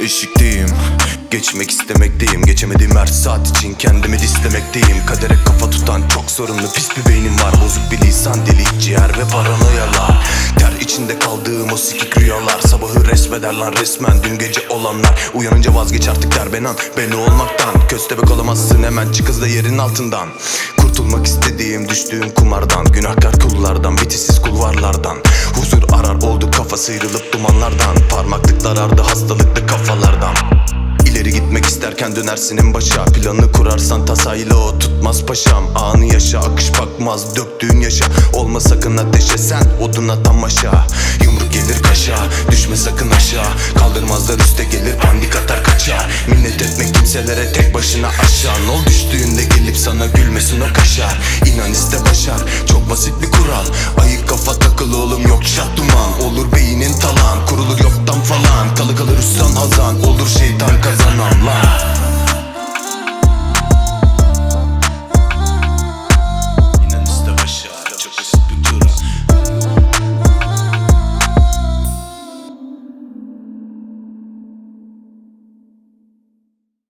Eşikteyim. Geçmek istemekteyim. Geçemediğim her saat için kendimi dislemekteyim Kadere kafa tutan çok sorunlu pis bir beynim var. Bozuk bir lisan deli ciğer ve paranoyalar Ter içinde kaldığım o sikik rüyalar. Sabahı resmeder lan resmen dün gece olanlar. Uyanınca vazgeç artık der benan beni olmaktan Köstebek olamazsın. Hemen çık hızla yerin altından. Kurtulmak istediğim düştüğüm kumardan. Günahkar kullardan bitisiz kulvarlardan. Huzur arar oldu kafa sıyrılıp dumanlardan. Parmaklıklar ardı hastalıklı isterken dönersin en başa. Planı kurarsan tasayla o tutmaz paşam. Anı yaşa akış bakmaz döktüğün yaşa. Olma sakın ateşe sen oduna tam aşağı. Yumruk gelir kaşa düşme sakın aşağı. Kaldırmazlar üste gelir pandik atar kaçar Minnet etmek kimselere tek başına aşağı. Ol düştüğünde gelip sana gülmesin o kaşar İnan iste başar çok basit bir kural. Ayık kafa takılı oğlum yok şat duman. Olur beynin talan kurulur yoktan falan. Kalı kalır üstten